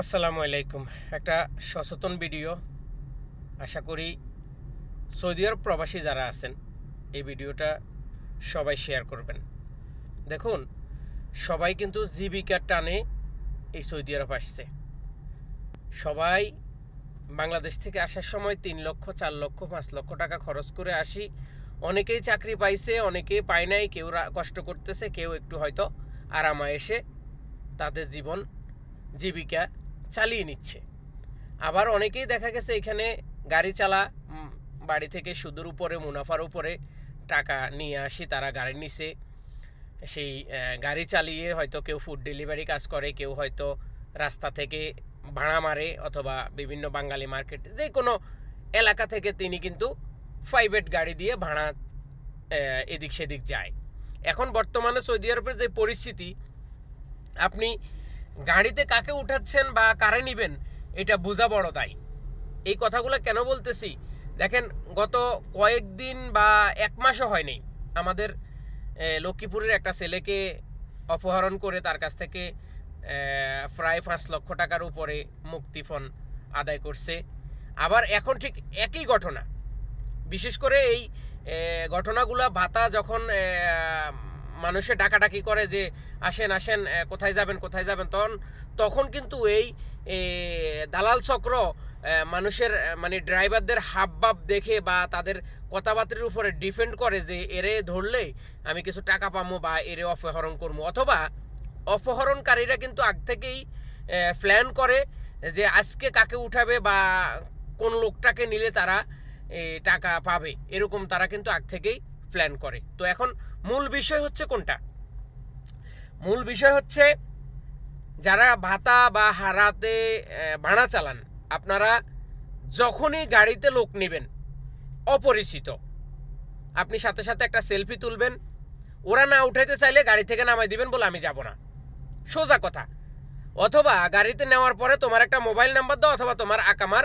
আসসালামু আলাইকুম। একটা সচেতন ভিডিও। আশা করি সৌদি আরব প্রবাসী যারা আছেন, এই ভিডিওটা সবাই শেয়ার করবেন। দেখুন, সবাই কিন্তু জীবিকার টানে এই সৌদি আরব আসছে। সবাই বাংলাদেশ থেকে আসার সময় তিন লক্ষ, চার লক্ষ, পাঁচ লক্ষ টাকা খরচ করে আসি। অনেকেই চাকরি পাইছে, অনেকেই পায় নাই, কেউ কষ্ট করতেছে, কেউ একটু হয়তো আরামা এসে তাদের জীবন, জীবিকা চালিয়ে নিচ্ছে। আবার অনেকেই দেখা গেছে এখানে গাড়ি চালা বাড়ি থেকে সুদের উপরে, মুনাফার উপরে টাকা নিয়ে আসি, তারা গাড়ি নিচে সেই গাড়ি চালিয়ে হয়তো কেউ ফুড ডেলিভারি কাজ করে, কেউ হয়তো রাস্তা থেকে ভাড়া মারে অথবা বিভিন্ন বাঙালি মার্কেট যে কোনো এলাকা থেকে তিনি কিন্তু প্রাইভেট গাড়ি দিয়ে ভাড়া এদিক সেদিক যায়। এখন বর্তমানে সৌদি আরবের যে পরিস্থিতি, আপনি গাড়িতে কাকে উঠাচ্ছেন বা কারে নিবেন, এটা বোঝা বড় দায়। এই কথাগুলো কেন বলতেছি? দেখেন, গত কয়েকদিন বা এক মাসও হয়নি আমাদের লক্ষ্মীপুরের একটা ছেলেকে অপহরণ করে তার কাছ থেকে প্রায় পাঁচ লক্ষ টাকার উপরে মুক্তিপণ আদায় করছে। আবার এখন ঠিক একই ঘটনা। বিশেষ করে এই ঘটনাগুলো ভাতা যখন মানুষে ডাকাডাকি করে যে, আসেন আসেন কোথায় যাবেন কোথায় যাবেন? তখন তখন কিন্তু এই দালাল চক্র মানুষের মানে ড্রাইভারদের হাবভাব দেখে বা তাদের কথাবার্তার উপরে ডিপেন্ড করে যে, এরে ধরলে আমি কিছু টাকা পাবো বা এরে অপহরণ করব অথবা অপহরণকারীরা কিন্তু আগ থেকেই প্ল্যান করে যে, আজকে কাকে উঠাবে বা কোন লোকটাকে নিলে তারা টাকা পাবে? এরকম তারা কিন্তু আগ থেকেই প্ল্যান করে। তো এখন মূল বিষয় হচ্ছে কোনটা? মূল বিষয় হচ্ছে যারা ভাতা বা হারাতে ভাড়া চালান, আপনারা যখনই গাড়িতে লোক নেবেন, অপরিচিত। আপনি সাথে সাথে একটা সেলফি তুলবেন। ওরা না উঠাইতে চাইলে গাড়ি থেকে নামাই দিবেন বলে আমি যাব না। সোজা কথা। অথবা গাড়িতে নেওয়ার পরে তোমার একটা মোবাইল নাম্বার দাও অথবা তোমার আকামার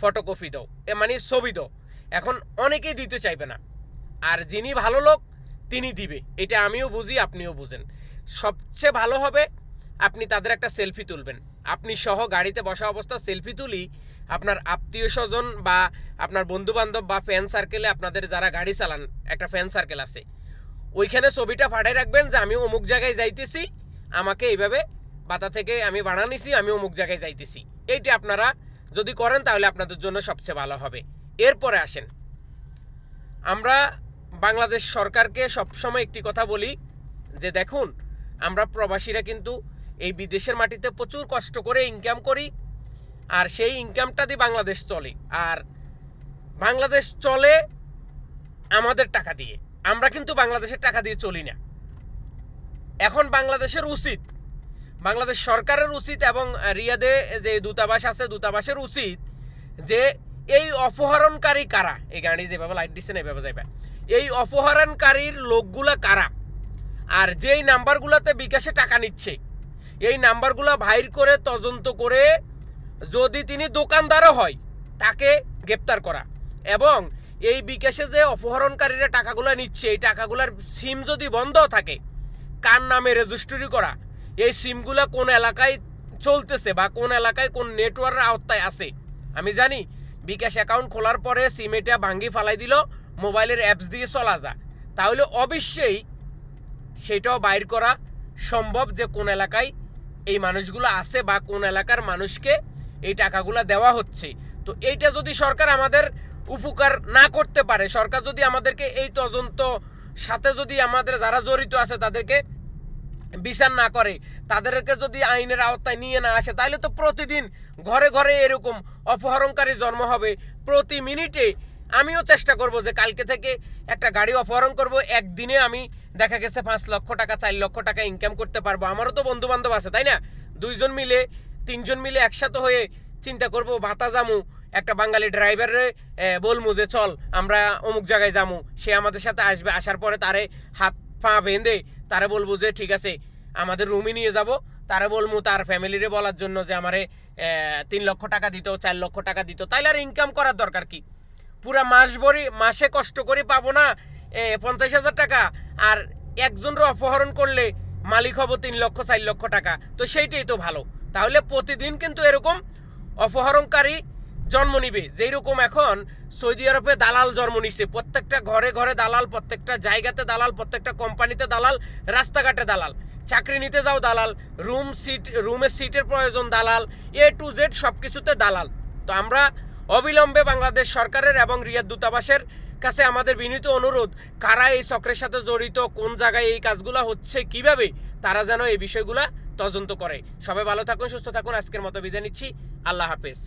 ফটোকপি দাও। এ মানে ছবি দাও। এখন অনেকেই দিতে চাইবে না। আর যিনি ভালো লোক তিনি দিবে। এটা আমিও বুঝি, আপনিও বুঝেন। সবচেয়ে ভালো হবে, আপনি তাদের একটা সেলফি তুলবেন। আপনি সহ গাড়িতে বসা অবস্থা সেলফি তুলি, আপনার আত্মীয় স্বজন বা আপনার বন্ধু বান্ধব বা ফ্যান সার্কেলে আপনাদের যারা গাড়ি চালান, একটা ফ্যান সার্কেল আছে। ওইখানে ছবিটা ফাটাই রাখবেন যে আমি অমুক জায়গায় যাইতেছি, আমাকে এইভাবে বাতা থেকে আমি ভাড়া নিছি আমি অমুক জায়গায় যাইতেছি। এইটা আপনারা যদি করেন, তাহলে আপনাদের জন্য সবচেয়ে ভালো হবে। এরপরে আসেন। আমরা বাংলাদেশ সরকারকে সবসময় একটি কথা বলি, যে দেখুন, আমরা প্রবাসীরা কিন্তু এই বিদেশের মাটিতে প্রচুর কষ্ট করে ইনকাম করি, আর সেই ইনকামটা দিয়ে বাংলাদেশ চলে। আর বাংলাদেশ চলে আমাদের টাকা দিয়ে। আমরা কিন্তু বাংলাদেশের টাকা দিয়ে চলি না। এখন বাংলাদেশের উচিত, বাংলাদেশ সরকারের উচিত এবং রিয়াদে যে দূতাবাস আছে, দূতাবাসের উচিত যে এই অপহরণকারী কারা? এই গাড়ি যেভাবে লাইট দিচ্ছে না, এভাবে যাইবে। এই অপহরণকারীর লোকগুলা কারা? আর যেই নাম্বারগুলোতে বিকাশে টাকা নিচ্ছে, এই নাম্বারগুলো ভাইর করে তদন্ত করে যদি তিনি দোকানদারও হয়, তাকে গ্রেপ্তার করা। এবং এই বিকাশে যে অপহরণকারীরা টাকাগুলো নিচ্ছে, এই টাকাগুলোর সিম যদি বন্ধ থাকে, কার নামে রেজিস্ট্রি করা? এই সিমগুলো কোন এলাকায় চলতেছে বা কোন এলাকায় কোন নেটওয়ার্কের আওতায় আছে? আমি জানি, বিকাশ অ্যাকাউন্ট খোলার পরে সিম এটা ভাঙ্গি ফালাই দিল মোবাইলের অ্যাপস দিয়ে চলা যা তাহলে অবশ্যই সেটাও বাইর করা সম্ভব যে কোন এলাকায় এই মানুষগুলো আছে বা কোন এলাকার মানুষকে এই টাকাগুলো দেওয়া হচ্ছে। তো এইটা যদি সরকার আমাদের উপকার না করতে পারে, সরকার যদি আমাদেরকে এই তদন্ত সাথে যদি আমাদের যারা জড়িত আছে তাদেরকে বিচার না করে, তাদেরকে যদি আইনের আওতায় নিয়ে না আসে, তাহলে তো প্রতিদিন ঘরে ঘরে এরকম অপহরণকারী জন্ম হবে। প্রতি মিনিটে আমিও চেষ্টা করব যে কালকে থেকে একটা গাড়ি অপহরণ করব। একদিনে আমি দেখা গেছে পাঁচ লক্ষ টাকা, চার লক্ষ টাকা ইনকাম করতে পারব। আমারও তো বন্ধু বান্ধব আছে, তাই না? দুইজন মিলে, তিনজন মিলে একসাথে হয়ে চিন্তা করব ভাতা জামু একটা বাঙালি ড্রাইভারে বলমু যে চল, আমরা অমুক জায়গায় যামু। সে আমাদের সাথে আসবে, আসার পরে তারে হাত পা বেঁধে তারে বলব যে, ঠিক আছে, আমাদের রুমে নিয়ে যাব। তারে বলব তার ফ্যামিলিরে বলার জন্য যে, আমারে তিন লক্ষ টাকা দিত, চার লক্ষ টাকা দিত। তাইলে আর ইনকাম করার দরকার কি? পুরা মাস ভরি, মাসে কষ্ট করে পাবো না পঞ্চাশ হাজার টাকা। আর একজনের অপহরণ করলে মালিক হব তিন লক্ষ, চার লক্ষ টাকা। তো সেইটাই তো ভালো। তাহলে প্রতিদিন কিন্তু এরকম অপহরণকারী জন্ম নিবে। যেই রকম এখন সৌদি আরবে দালাল জন্ম নিছে। প্রত্যেকটা ঘরে ঘরে দালাল, প্রত্যেকটা জায়গাতে দালাল, প্রত্যেকটা কোম্পানিতে দালাল, রাস্তাঘাটে দালাল। চাকরি নিতে যাও দালাল, রুম সিট, রুমের সিটের প্রয়োজন দালাল এ টু জেড সব কিছুতে দালাল। তো আমরা অবিলম্বে বাংলাদেশ সরকারের এবং রিয়াদ দূতাবাসের কাছে আমাদের বিনীত অনুরোধ, কারা এই চক্রের সাথে জড়িত, কোন জায়গায় এই কাজগুলো হচ্ছে, কীভাবে, তারা যেন এই বিষয়গুলো তদন্ত করে। সবাই ভালো থাকুন, সুস্থ থাকুন, আজকের মতো বিদায় নিচ্ছি। আল্লাহ হাফেজ।